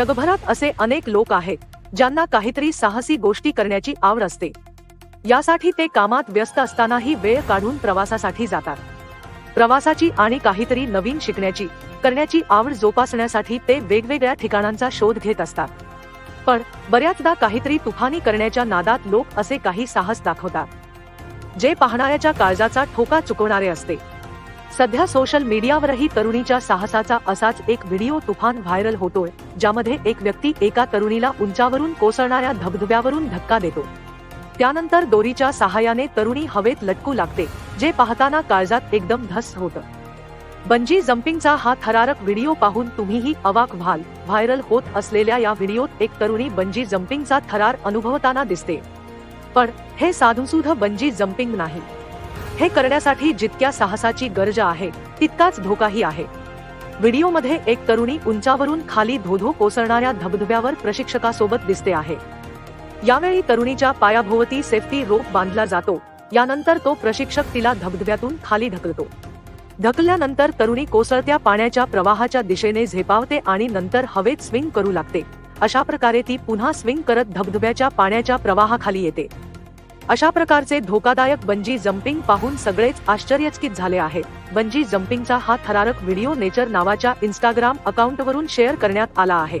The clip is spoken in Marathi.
जगभरात असे अनेक लोक आहेत ज्यांना काहीतरी साहसी गोष्टी करण्याची आवड असते. यासाठी ते कामात व्यस्त असतानाही वेळ काढून प्रवासासाठी जातात. प्रवासाची आणि काहीतरी नवीन शिकण्याची करण्याची आवड जोपासण्यासाठी ते वेगवेगळ्या ठिकाणांचा शोध घेत असतात. पण बऱ्याचदा काहीतरी तुफानी करण्याच्या नादात लोक असे काही साहस दाखवतात. जे पाहणाऱ्याच्या काळजाचा ठोका चुकवणारे असते. सध्या सोशल मीडियावरही तरुणीच्या साहसाचा असाच एक व्हिडिओ तुफान व्हायरल होतोय ज्यामध्ये एक व्यक्ती एका तरुणीला उंचावरून कोसळणाऱ्या धबधब्यावरून धक्का देतो. त्यानंतर दोरीच्या सहाय्याने तरुणी हवेत लटकू लागते जे पाहताना काळजात एकदम धस होतं. बंजी जम्पिंगचा हा थरारक व्हिडिओ पाहून तुम्हीही अवाक व्हाल व्हायरल होत असलेल्या या व्हिडिओत एक तरुणी बंजी जम्पिंगचा थरार अनुभवताना दिसते. पण हे साधूसुध बंजी जम्पिंग नाही. हे करण्यासाठी जितक्या साहसाची गरज आहे तितकाच धोकाही आहे. व्हिडिओमध्ये एक तरुणी उंचावरून खाली धोधो कोसळणाऱ्या धबधब्यावर प्रशिक्षकासोबत दिसते आहे. यावेळी तरुणीच्या पायाभोवती सेफ्टी रोप बांधला जातो यानंतर तो प्रशिक्षक तिला धबधब्यातून खाली ढकलतो. ढकलल्यानंतर तरुणी कोसळत्या पाण्याच्या प्रवाहाच्या दिशेने झेपावते आणि नंतर हवेत स्विंग करू लागते. अशा प्रकारे ती पुन्हा स्विंग करत धबधब्याच्या पाण्याच्या प्रवाहाखाली येते. अशा प्रकारचे धोकादायक बंजी जम्पिंग पाहून सगळेच आश्चर्यचकित झाले आहेत. बंजी जम्पिंगचा हा थरारक व्हिडिओ नेचर नावाच्या इंस्टाग्राम अकाउंटवरून शेअर करण्यात आला आहे.